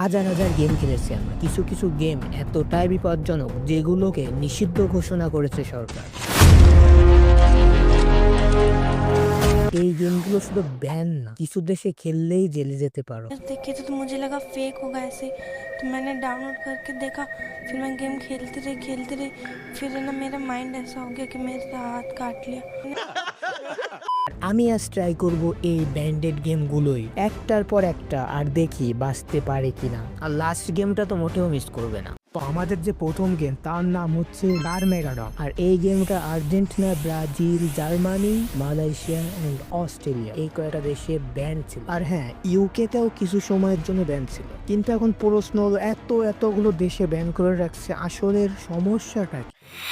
হাজার হাজার গেম খেলেছি আমরা কিছু কিছু গেম এতটাই বিপজ্জনক যেগুলোকে নিষিদ্ধ ঘোষণা করেছে সরকার এই গেমগুলো শুধু ব্যান না কিছু দেশে খেললেই জেলে যেতে পারো देखे थे तो मुझे लगा फेक होगा ऐसे तो मैंने डाउनलोड करके देखा फिर मैं गेम खेलती रही खेलती रही फिर है ना मेरा माइंड ऐसा हो गया कि मेरा हाथ काट लिया আর আমি আজ ট্রাই করব এই ব্যান্ডেড গেমগুলোই একটার পর একটা, আর দেখি বাঁচতে পারে কিনা। আর লাস্ট গেমটা তো মোটেও মিস করবে না। তো আমাদের যে প্রথম গেম তার নাম হচ্ছে বার মেগাডন আর এই গেমটা Argentina, Brazil, Germany, Malaysia and Australia, এই কয়েকটা দেশে ব্যান ছিল। আর হ্যাঁ ইউকেতেও কিছু সময়ের জন্য ব্যান ছিল। কিন্তু এখন প্রশ্ন এত এতগুলো দেশে ব্যান করে রাখছে, আসলের সমস্যাটা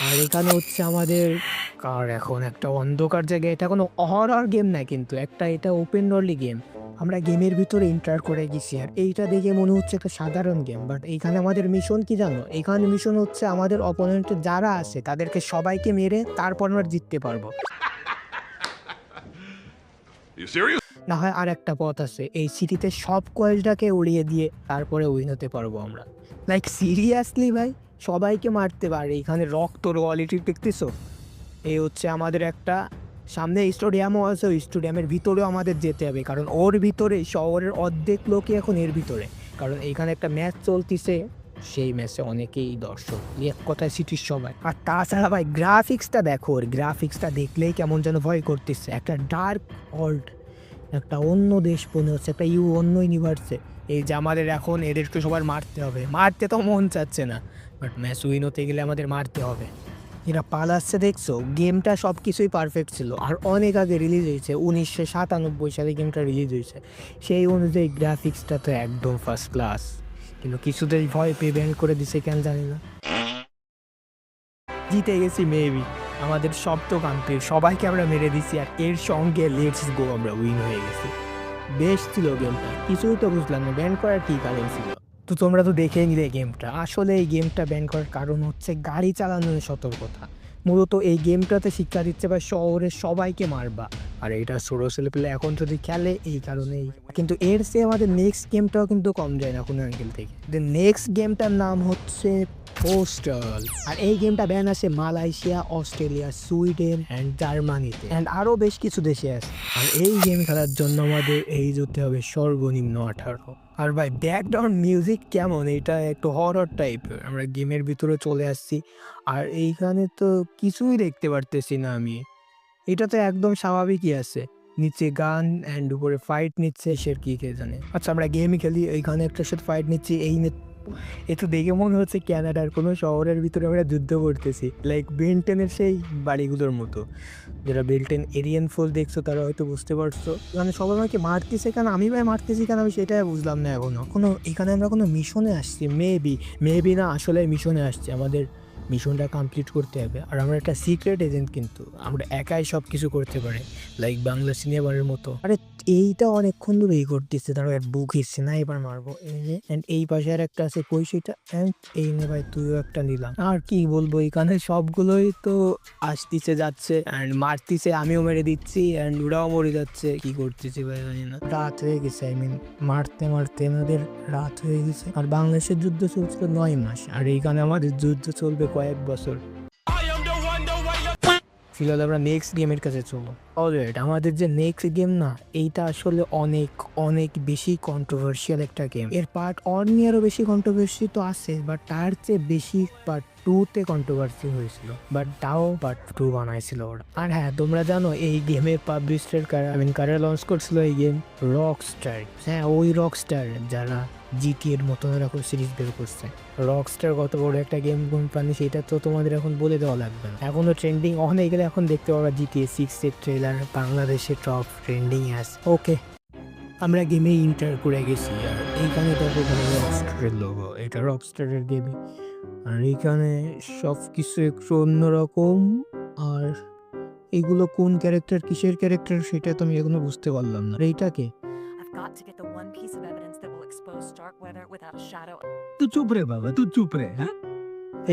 আর এখানে হচ্ছে আমাদের কার এখন একটা অন্ধকার জায়গায়? এটা কোনো হরর গেম না কিন্তু একটা এটা ওপেন ওয়ার্ল্ডলি গেম আমরা গেমের ভিতরে এন্টার করে গেছি আর এইটা দেখে মনে হচ্ছে একটা সাধারণ গেম বাট এইখানে আমাদের মিশন কি জানো? এখানে মিশন হচ্ছে আমাদের অপোনেন্ট যারা আছে তাদেরকে সবাইকে মেরে তারপর আমরা জিততে পারব। না হয় আর একটা পথ আছে এই সিটিতে সব কয়েলটাকে উড়িয়ে দিয়ে তারপরে উইন হতে পারব আমরা। লাইক সিরিয়াসলি ভাই? সবাইকে মারতে পারে। এখানে রক্ত কোয়ালিটি দেখতেছো? এই হচ্ছে আমাদের একটা, সামনে স্টেডিয়ামও আছে, ওই স্টেডিয়ামের ভিতরেও আমাদের যেতে হবে। কারণ ওর ভিতরে শহরের অর্ধেক লোকই এখন এর ভিতরে। কারণ এখানে একটা ম্যাচ চলতিছে, সেই ম্যাচে অনেকেই দর্শক। এক কথায় সিটির সবাই। আর তাছাড়া ভাই গ্রাফিক্সটা দেখো ওর। গ্রাফিক্সটা দেখলেই কেমন যেন ভয় করতেছে। একটা ডার্ক ওয়ার্ল্ড একটা অন্য দেশ মনে হচ্ছে, একটা ইউ, অন্য ইউনিভার্সে এই যে আমাদের এখন এদেরকে সবার মারতে হবে। মারতে তো মন চাচ্ছে না বাট ম্যাচ উইন হতে গেলে আমাদের মারতে হবে। এরা পালাচ্ছে, দেখছ? গেমটা সব কিছুই পারফেক্ট ছিল। আর অনেক আগে রিলিজ হয়েছে, উনিশশো সাতানব্বই সালে গেমটা রিলিজ হয়েছে। সেই অনুযায়ী গ্রাফিক্সটা তো একদম ফার্স্ট ক্লাস কিন্তু কিছুদের ভয় পেয়ে ব্যান করে দিছে, কেন জানি না। জিতে গেছি মেবি আমাদের কমপ্লিট সবাইকে আমরা মেরে দিছি আর এর সঙ্গে লেটস গো আমরা উইন হয়ে গেছি। বেশ ছিল গেমটা, কিছুই তো বুঝলাম না ব্যান করার কী কারণ ছিল? তো তোমরা তো দেখে নিলে গেমটা। আসলে এই গেমটা ব্যান করার কারণ হচ্ছে গাড়ি চালানোর সতর্কতা। মূলত এই গেমটাতে শিক্ষা দিচ্ছে বা শহরের সবাইকে মারবা। আর এটা ছোটো ছেলে পেলে এখন যদি খেলে, এই কারণেই। কিন্তু এর সে আমাদের নেক্সট গেমটাও কিন্তু কম যায় না কোনো অ্যাঙ্গেল থেকে। নেক্সট গেমটার নাম হচ্ছে পোস্টাল আর এই গেমটা ব্যান আছে মালয়েশিয়া, অস্ট্রেলিয়া, সুইডেন অ্যান্ড জার্মানিতে। অ্যান্ড আরও বেশ কিছু দেশে আছে। আর এই গেম খেলার জন্য আমাদের এই হতে হবে সর্বনিম্ন আঠারো। আর ভাই ব্যাকগ্রাউন্ড মিউজিক কেমন? এটা একটু হরর টাইপের আমরা গেমের ভিতরে চলে আসছি। আর এইখানে তো কিছুই দেখতে পারতেছি না আমি। এটা তো একদম স্বাভাবিকই আছে। নিচে গান অ্যান্ড উপরে ফাইট নিচ্ছে, সে কি কে জানে। আচ্ছা আমরা গেমই খেলি। এইখানে একটা সাথে ফাইট নিচ্ছি। এই এ তো দেখে মনে হচ্ছে ক্যানাডার, কোনো শহরের ভিতরে আমরা যুদ্ধ করতেছি। লাইক বেলটেনের সেই বাড়িগুলোর মতো। যারা বেলটেন এরিয়ান ফোল দেখছ, তারা হয়তো বুঝতে পারছ। মানে সবাই আমাকে মারতেছে কেন? আমি ভাই মারতেছি কেন? আমি সেটাই বুঝলাম না এখনও। কোনো, এখানে আমরা কোনো মিশনে আসছি মেবি মেবি না, আসলে মিশনে আসছি। আমাদের মিশনটা কমপ্লিট করতে হবে। আর আমরা একটা সিক্রেট এজেন্ট কিন্তু, আমরা একাই সব কিছু করতে পারি লাইক বাংলা সিনেমার মতো। আরে এইটা অনেকক্ষণ ধরে এই করতেছে তারপর বুক হিসছে, না এবার মারবো। অ্যান্ড এই পাশে আর একটা আছে, কই সেটা? অ্যান্ড এই নে ভাই, তুইও একটা নিলাম। আর কি বলব, এখানে সবগুলোই তো আসতিছে, যাচ্ছে অ্যান্ড মারতিছে, আমিও মেরে দিচ্ছি অ্যান্ড ওরাও মরে যাচ্ছে। কি করতেছি ভাই, জানি না। রাত হয়ে গেছে আই মিন মারতে মারতে আমাদের রাত হয়ে গেছে। আর বাংলাদেশের যুদ্ধ চলছিল নয় মাস, আর এইখানে আমাদের যুদ্ধ চলবে কয়েক বছর। ফিলহাল আমরা নেক্সট গেমের কাছে চলো অলরেড আমাদের যে নেক্সট গেম না, এইটা আসলে অনেক অনেক বেশি কন্ট্রোভার্সিয়াল একটা গেম এর পার্ট অন নিয়ে বেশি কন্ট্রোভার্সি তো আছে বাট তার চেয়ে বেশি পার্ট টুতে কন্ট্রোভার্সি হয়েছিল। বাট তাও পার্ট টু বানাইছিল ওরা। আর হ্যাঁ তোমরা জানো, এই গেমের পাবলিশার কারা আই মিন কারা লঞ্চ করছিল এই গেম রক স্টার হ্যাঁ ওই রক স্টার যারা জিটি এর মতন এরকম সিরিজ বের করছে। রকস্টার কত বড় একটা গেম কোম্পানি সেটা তো তোমাদের এখন বলে দেওয়া লাগবে না। এখনও ট্রেন্ডিং অন গেলে এখন দেখতে পাবা জিটিএ সিক্স এর ট্রেলার বাংলাদেশে টপ ট্রেন্ডিং আছে। ওকে আমরা গেমে ইন্টার করে গেছি। আর এইখানে দেখো রকস্টারের লোগো এটা রকস্টারের গেমে আর এইখানে সব কিছু একটু অন্যরকম। আর এগুলো কোন ক্যারেক্টার কিসের ক্যারেক্টার সেটা তো আমি এখনও বুঝতে পারলাম না। এইটাকে I've got to get the one piece of evidence. exposed dark weather without a shadow. তুই চুপ রে বাবা তুই চুপ রে হ্যাঁ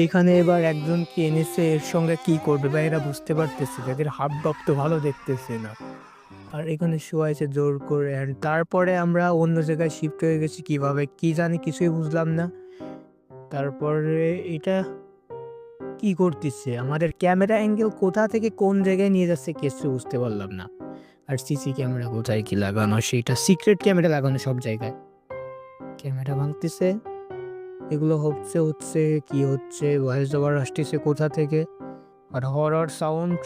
এইখানে এবার একজনকে এনেছে এর সঙ্গে কি করবে বা এরা বুঝতে পারতেছে যাদের হাব বাপ তো ভালো দেখতেছে না। আর এখানে শোয়াইছে জোর করে আর তারপরে আমরা অন্য জায়গায় শিফট হয়ে গেছি কীভাবে কি জানি কিছুই বুঝলাম না। তারপরে এটা কি করতেছে? আমাদের ক্যামেরা অ্যাঙ্গেল কোথা থেকে কোন জায়গায় নিয়ে যাচ্ছে কিছু বুঝতে পারলাম না। আর সিসি ক্যামেরা কোথায় কি লাগানো সেটা সিক্রেট ক্যামেরা লাগানো সব জায়গায়। ক্যামেরা ভাঙতেছে। এগুলো হচ্ছে হচ্ছে, কি হচ্ছে ভয়েস ওভার আসতেছে কোথা থেকে? আর হরর সাউন্ড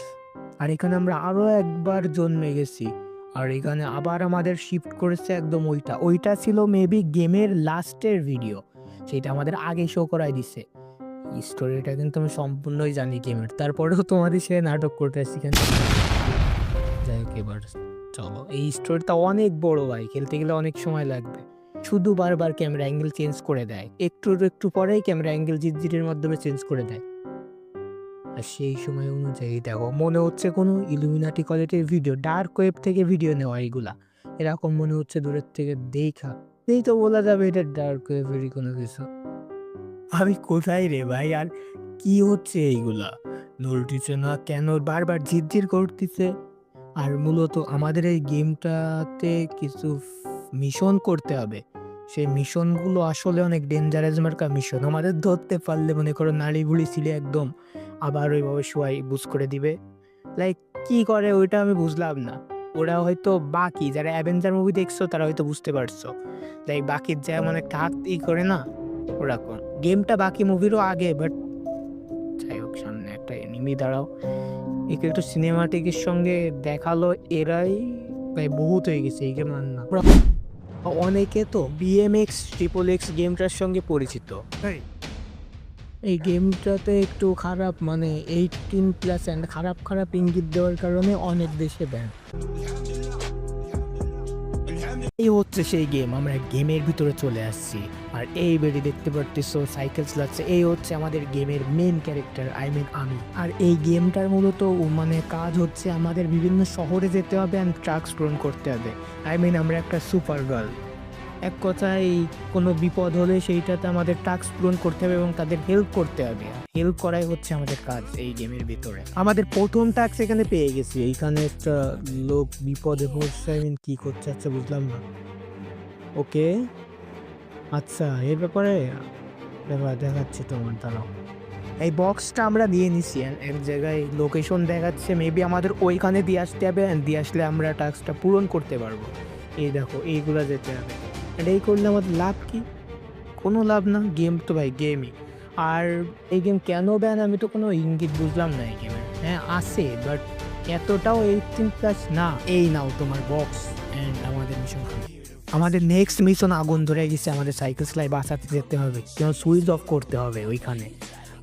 আর এখানে আমরা আরও একবার জন্মে গেছি। আর এখানে আবার আমাদের শিফট করেছে একদম ওইটা। ওইটা ছিল মেবি গেমের লাস্টের ভিডিও সেটা আমাদের আগে শো করাই দিছে। স্টোরিটা কিন্তু আমি সম্পূর্ণই জানি গেমের তারপরেও তোমাদের সে নাটক করতে আসছি কেন যাই হোক, এবার চলো। এই স্টোরিটা অনেক বড় ভাই। খেলতে গেলে অনেক সময় লাগবে। শুধু বারবার ক্যামেরা অ্যাঙ্গেল চেঞ্জ করে দেয়। একটু একটু পরেই ক্যামেরা অ্যাঙ্গেল জিটজিটের মাধ্যমে চেঞ্জ করে দেয়। আর সেই সময় অনুযায়ী দেখো, মনে হচ্ছে কোনো ইলুমিনাটি কোয়ালিটির ভিডিও ডার্ক ওয়েব থেকে ভিডিও নেওয়া এইগুলা এরকম মনে হচ্ছে দূরের থেকে দেখা। এই তো বলা যাবে এটা ডার্ক ওয়েবেরই কোনো কিছু। আমি কোথায় রে ভাই? আর কি হচ্ছে এইগুলা? নড়তিছে না কেন বারবার ঝিরঝির করতেছে? আর মূলত আমাদের এই গেমটাতে কিছু মিশন করতে হবে। সেই মিশনগুলো আসলে অনেক ডেঞ্জারাস মার্কা মিশন আমাদের ধরতে পারলে মনে করো নাড়ি বুড়ি ছিলে একদম, আবার ওইভাবে শোয়াই বুঝ করে দিবে। লাইক কি করে ওইটা আমি বুঝলাম না। ওরা হয়তো বাকি, যারা অ্যাভেঞ্জার মুভি দেখছ, তারা হয়তো বুঝতে পারছ। লাইক বাকির যেমন একটা হাত ই করে না ওরকম গেমটা বাকি মুভিরও আগে বাট যাই হোক, সামনে একটা এনিমি দাঁড়াও। একে একটু সিনেমাটিকের সঙ্গে দেখাল, এরাই প্রায় বহুত হয়ে গেছে, এই গেম না। অনেকে তো বিএমএক্স ট্রিপল এক্স গেমটার সঙ্গে পরিচিত। এই গেমটাতে একটু খারাপ মানে এইটিন প্লাস অ্যান্ড খারাপ খারাপ ইঙ্গিত দেওয়ার কারণে অনেক দেশে ব্যান এই হচ্ছে সেই গেম আমরা গেমের ভিতরে চলে আসছি। আর এই বেডি দেখতে পারতেছো সাইকেল চালাচ্ছে, এই হচ্ছে আমাদের গেমের মেন ক্যারেক্টার আই মিন আমি। আর এই গেমটার মূলত মানে কাজ হচ্ছে আমাদের বিভিন্ন শহরে যেতে হবে অ্যান্ড ট্রাক্স পূরণ করতে হবে। আই মিন আমরা একটা সুপার গার্ল এক কথায় কোনো বিপদ হলে সেইটাতে আমাদের টাস্ক পূরণ করতে হবে এবং তাদের হেল্প করতে হবে। হেল্প করাই হচ্ছে আমাদের কাজ এই গেমের ভিতরে। আমাদের প্রথম টাস্ক এখানে পেয়ে গেছি। এইখানে একটা লোক বিপদে পড়ছে আই মিন কী করছে আচ্ছা বুঝলাম না। ওকে? আচ্ছা এর ব্যাপারে ব্যাপার দেখাচ্ছি তোমার, দাঁড়াও। এই বক্সটা আমরা দিয়ে নিছি। এক জায়গায় লোকেশন দেখাচ্ছে। মেবি আমাদের ওইখানে দিয়ে আসতে হবে দিয়ে আসলে আমরা টাস্কটা পূরণ করতে পারব। এই দেখো, এইগুলা যেতে হবে। আর এই করলে আমাদের লাভ কি? কোনো লাভ না গেম তো ভাই গেমই আর এই গেম কেন ব্যান আমি তো কোনো ইঙ্গিত বুঝলাম না এই গেমে হ্যাঁ আছে বাট এতটাও এইটিন প্লাস না। এই নাও তোমার বক্স অ্যান্ড আমাদের মিশন আমাদের নেক্সট মিশন আগুন ধরে গেছে, আমাদের সাইকেল সেলাই বাঁচাতে যেতে হবে, কেন সুইচ অফ করতে হবে ওইখানে।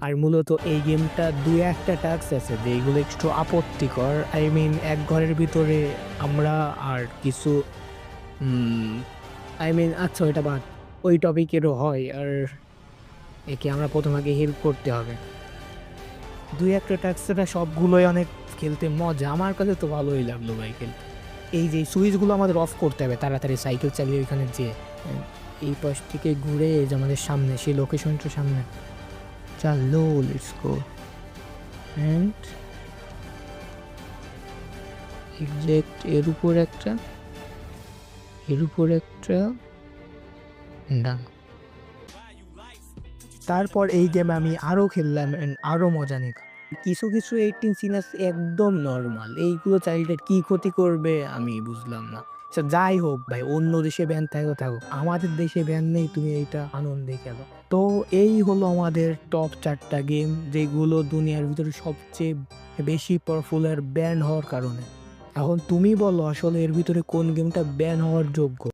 আর মূলত এই গেমটা দু একটা টাস্ক আছে যেগুলো একটু আপত্তিকর। আই মিন এক ঘরের ভিতরে আমরা আর কিছু আই মিন আচ্ছা ওইটা বাদ। ওই টপিকেরও হয়, আর একে আমরা প্রথম আগে হেল্প করতে হবে। দুই একটা ট্যাক্সটা সবগুলোই অনেক খেলতে মজা। আমার কাছে তো ভালোই লাগল ভাই খেলতে। এই যে সুইচগুলো আমাদের অফ করতে হবে, তাড়াতাড়ি সাইকেল চালিয়ে ওইখানে যে এই পাশ থেকে ঘুরে যে আমাদের সামনে, সেই লোকেশনটার সামনে। চালো লেটস গো এক্সাক্ট এর উপর একটা। এর উপর একটা ডান তারপর এই গেম আমি আরও খেললাম আরও মজা নিলাম। কিছু কিছু এইটিন সিনাস একদম নর্মাল এইগুলো চাইল্ডের কি ক্ষতি করবে আমি বুঝলাম না। আচ্ছা, যাই হোক ভাই অন্য দেশে ব্যান থাকো থাকো। আমাদের দেশে ব্যান নেই তুমি এইটা আনন্দে খেলো। তো এই হলো আমাদের টপ চারটা গেম যেগুলো দুনিয়ার ভিতরে সবচেয়ে বেশি পপুলার ব্যান হওয়ার কারণে। এখন তুমি বলো আসলে এর ভিতরে কোন গেমটা ব্যান হওয়ার যোগ্য?